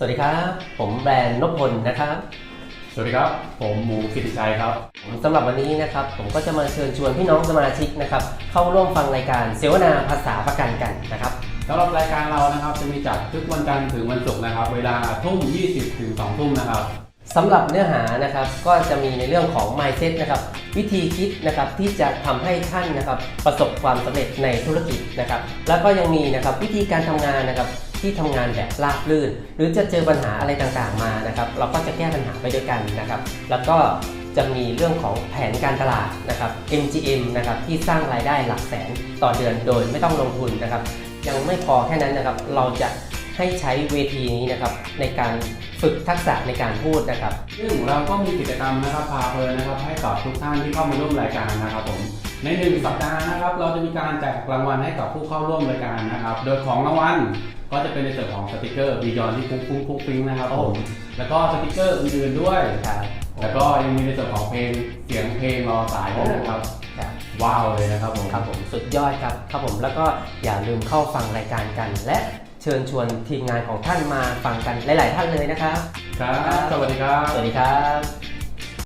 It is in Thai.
สวัสดีครับ ผมแบรนด์นพพลนะครับ สวัสดีครับ ผมหมูกิติชัยครับสำหรับวันนี้นะครับ ผมก็จะมาเชิญชวนพี่น้องสมาชิกนะครับ เข้าร่วมฟังรายการเสวนาภาษาประกันกันนะครับสำหรับรายการเรานะครับจะมีจัดทุกวันจันทร์ถึงวันศุกร์นะครับ เวลาทุ่ม 20 ถึง 2 ทุ่มนะครับ สำหรับเนื้อหานะครับก็จะมีในเรื่องของ mindset นะครับวิธีคิดนะครับที่จะทำให้ท่านนะครับประสบความสำเร็จในธุรกิจนะครับ แล้วก็ยังมีนะครับวิธีการทำงานนะครับที่ทำงานแบบราบรื่น หรือจะเจอปัญหาอะไรต่างๆมานะครับเราก็จะแก้ปัญหาไปด้วยกันนะครับ แล้วก็จะมีเรื่องของแผนการตลาดนะครับ MGM นะครับที่สร้างรายได้หลักแสนต่อเดือนโดยไม่ต้องลงทุนนะครับ ยังไม่พอแค่นั้นนะครับเราจะ ให้ใช้เวทีนี้นะครับในการฝึกทักษะในการพูดนะครับ ซึ่งเราก็มีกิจกรรมนะครับพาเพลินนะครับ ให้กับทุกท่านที่เข้ามาร่วมรายการนะครับผมในหนึ่งสัปดาห์นะครับ เราจะมีการแจกรางวัลให้กับผู้เข้าร่วมรายการนะครับ โดยของรางวัลก็จะเป็นในส่วนของสติกเกอร์บียอนที่ฟุ้งฟุ้งฟุ้งฟิ้งนะครับผมแล้วก็สติกเกอร์อื่นๆด้วยครับแล้วก็ยังมีในส่วนของเพลงเสียงเพลงรอสายด้วยนะครับครับว้าวเลยนะครับผมครับผมสุดยอดครับครับผมแล้วก็อย่าลืมเข้าฟังรายการกันและ เชิญชวนทีมงานของท่านมาฟังกันหลาย ๆ ท่านเลยนะครับ ครับ สวัสดีครับ สวัสดีครับ